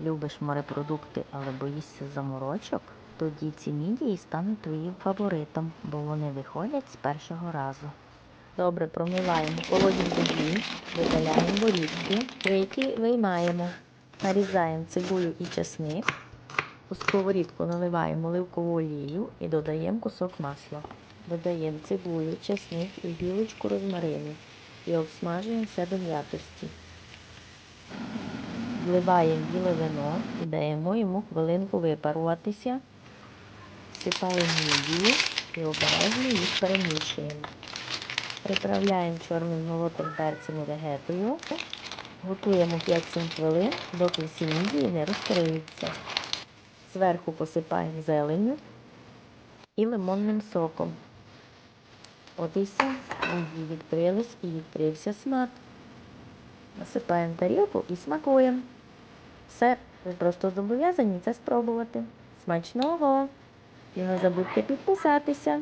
любиш морепродукти, але боїшся заморочок, тоді ці мідії стануть твоїм фаворитом, бо вони виходять з першого разу. Добре, промиваємо холодні воді, видаляємо борідки, які виймаємо. Нарізаємо цибулю і чесник. У сковорідку наливаємо оливкову олію і додаємо кусок масла. Додаємо цибулю, чесник і гілочку розмарину і обсмажуємо все до м'якості. Вливаємо біле вино і даємо йому хвилинку випаруватися. Всипаємо мідію і обережно їх перемішуємо. Приправляємо чорним молотим перцем і вегетою. Готуємо 5-7 хвилин, доки всі мідії не розкриються. Зверху посипаємо зеленню і лимонним соком. От і все. Відкрились і відкрився смак. Насипаємо тарілку і смакуємо. Все, ви просто зобов'язані це спробувати. Смачного! І не забудьте підписатися.